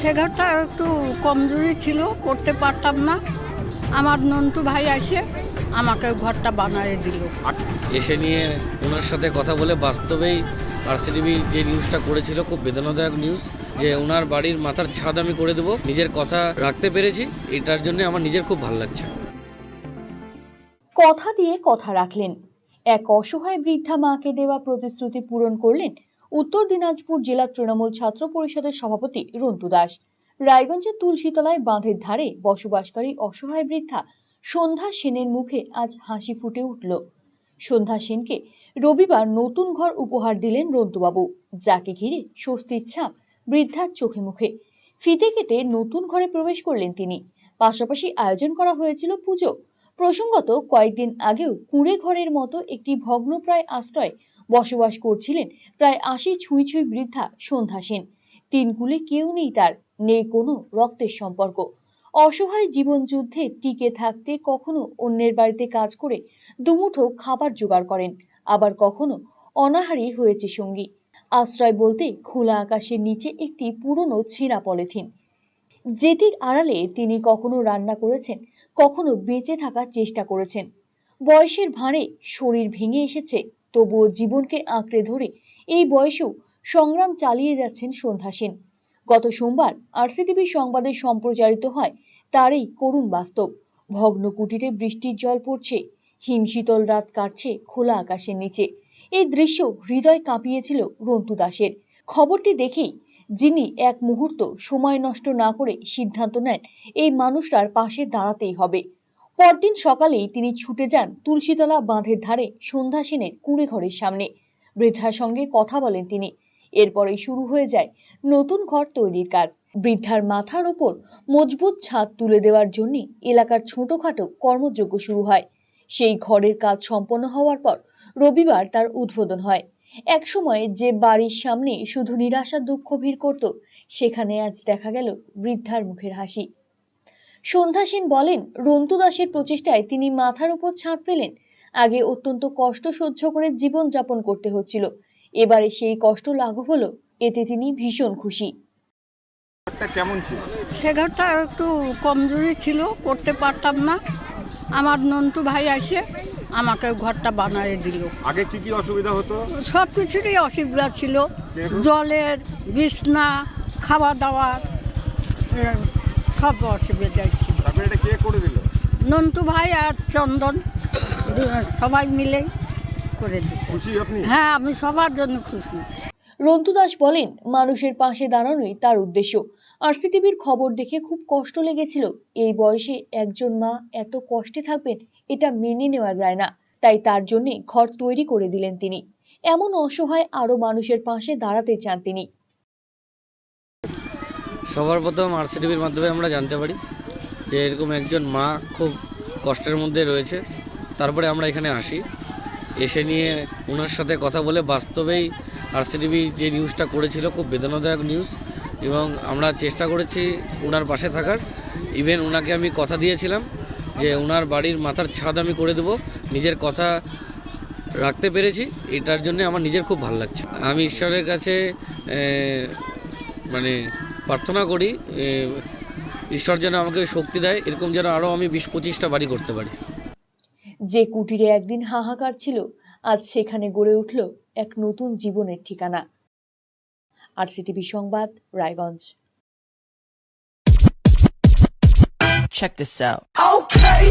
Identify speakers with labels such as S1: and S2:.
S1: সে ঘরটা একটু কমজোরি ছিল করতে পারতাম না। আমার নন্টু ভাই আসে আমাকে ঘরটা বানিয়ে দিল।
S2: এসে নিয়ে ওনার সাথে কথা বলে বাস্তবেই আরসিটিভি যে নিউজটা করেছিল খুব বেদনাদায়ক নিউজ যে ওনার বাড়ির মাথার ছাদ আমি করে দেবো নিজের কথা রাখতে পেরেছি এটার জন্য আমার নিজের খুব ভালো লাগছে।
S3: কথা দিয়ে কথা রাখলেন। এক অসহায় বৃদ্ধা মাকে দেওয়া প্রতিশ্রুতি পূরণ করলেন উত্তর দিনাজপুর জেলা তৃণমূল ছাত্র পরিষদের সভাপতি রন্তু দাস। রায়গঞ্জের তুলসীতলায় বাঁধের ধারে বসবাসকারী অসহায় বৃদ্ধা সন্ধ্যা সেনের মুখে আজ হাসি ফুটে উঠল। সন্ধ্যা সেনকে রবিবার নতুন ঘর উপহার দিলেন রন্তুবাবু যাকে ঘিরে স্বস্তির ছাপ বৃদ্ধার চোখে মুখে। ফিতে কেটে নতুন ঘরে প্রবেশ করলেন তিনি। পাশাপাশি আয়োজন করা হয়েছিল পুজো। প্রসঙ্গত কয়েকদিন আগেও কুঁড়ে ঘরের মতো একটি ভগ্নপ্রায় আশ্রয় বসবাস করছিলেন। প্রায় আশি ছুঁই ছুঁই বৃদ্ধা সন্ধ্যা সেন। তিন কুলে কেউ নেই তার, নেই কোনো রক্তের সম্পর্ক। অসহায় জীবন যুদ্ধে টিকে থাকতে কখনো অন্যের বাড়িতে কাজ করে দুমুঠো খাবার জোগাড় করেন, আবার কখনো অনাহারী হয়েছে সঙ্গী। আশ্রয় বলতে খোলা আকাশের নিচে একটি পুরনো ছেঁড়া পলিথিন। যেটির আড়ালে তিনি কখনো রান্না করেছেন, কখনো বেঁচে থাকার চেষ্টা করেছেন। বয়সের ভাঁড়ে শরীর ভেঙে এসেছে তবুও জীবনকে আঁকড়ে ধরে এই বয়সেও সংগ্রাম চালিয়ে যাচ্ছেন সন্ধ্যা সেন। গত সোমবার আরসিটিভি সংবাদে সম্প্রচারিত হয় তারই করুণ বাস্তব। ভগ্ন কুটিরে বৃষ্টির জল পড়ছে হিমশীতল রাত কাটছে খোলা আকাশের নিচে। এই দৃশ্য হৃদয় কাঁপিয়েছিল রন্তু দাসের। খবরটি দেখেই যিনি এক মুহূর্ত সময় নষ্ট না করে সিদ্ধান্ত নেন, এই মানুষটার পাশে দাঁড়াতেই হবে। পরদিন সকালেই তিনি ছুটে যান তুলসীতলা বাঁধের ধারে সন্ধ্যা সেনের কুঁড়ে ঘরের সামনে। বৃদ্ধার সঙ্গে কথা বলেন তিনি। এরপরেই শুরু হয়ে যায় নতুন ঘর তৈরির কাজ। বৃদ্ধার মাথার ওপর মজবুত ছাদ তুলে দেওয়ার জন্য এলাকার ছোটখাটো কর্মযজ্ঞ শুরু হয়। সেই ঘরের কাজ সম্পন্ন হওয়ার পর রবিবার তার উদ্বোধন হয়। একসময় যে বাড়ির সামনে শুধু নিরাশা দুঃখ ভিড় করত, সেখানে আজ দেখা গেল বৃদ্ধার মুখের হাসি। সন্ধ্যা সেন বলেন রন্তু দাসের প্রচেষ্টায় তিনি মাথার উপর ছাদ পেলেন। আগে অত্যন্ত কষ্ট সহ্য করে জীবন যাপন করতে হচ্ছিল। এবারে সেই কষ্ট লাঘব হলো এতে তিনি ভীষণ খুশি।
S4: ঘরটা কেমন ছিল?
S1: সে ঘরটা একটু কমজোরি ছিল করতে পারতাম না। আমার নন্টু ভাই আসে আমাকে ঘরটা বানিয়ে দিল।
S4: আগে কি কি অসুবিধা হতো?
S1: সব কিছুরই অসুবিধা ছিল। জলের বিছনা খাওয়া দাওয়ার এ, সব অসুবিধাই ছিল
S4: তারপরে এটা কে করে দিল?
S1: নন্টু ভাই আর চন্দন সবাই মিলে করে দিচ্ছে
S4: খুশি আপনি?
S1: হ্যাঁ আমি সবার জন্য খুশি।
S3: রন্তু দাস বলেন মানুষের পাশে দাঁড়ানোই তার উদ্দেশ্য। আর আরসিটিভির খবর দেখে খুব কষ্ট লেগেছিল। এই বয়সে একজন মা এত কষ্টে থাকবেন এটা মেনে নেওয়া যায় না। তাই তার জন্যে ঘর তৈরি করে দিলেন তিনি। এমন অসহায় আরও মানুষের পাশে দাঁড়াতে চান তিনি।
S2: সবার প্রথম আরসিটিভির মাধ্যমে আমরা জানতে পারি যে এরকম একজন মা খুব কষ্টের মধ্যে রয়েছে। তারপরে আমরা এখানে আসি। এসে নিয়ে ওনার সাথে কথা বলে বাস্তবেই আরসিটিভি যে নিউজটা করেছিল খুব বেদনাদায়ক নিউজ এবং আমরা চেষ্টা করেছি ওনার পাশে থাকার। ইভেন ওনাকে আমি কথা দিয়েছিলাম যে ওনার বাড়ির মাথার ছাদ আমি করে দেবো। নিজের কথা রাখতে পেরেছি। এটার জন্য আমার নিজের খুব ভালো লাগছে। আমি ঈশ্বরের কাছে মানে প্রার্থনা করি এ, ঈশ্বর যেন আমাকে শক্তি দেয় এরকম যেন আরও আমি বিশ পঁচিশটা বাড়ি করতে পারি
S3: যে কুটিরে একদিন হাহাকার ছিল আজ সেখানে গড়ে উঠল এক নতুন জীবনের ঠিকানা আরসিটিভি সংবাদ Raiganj
S5: Check this out.
S6: Okay.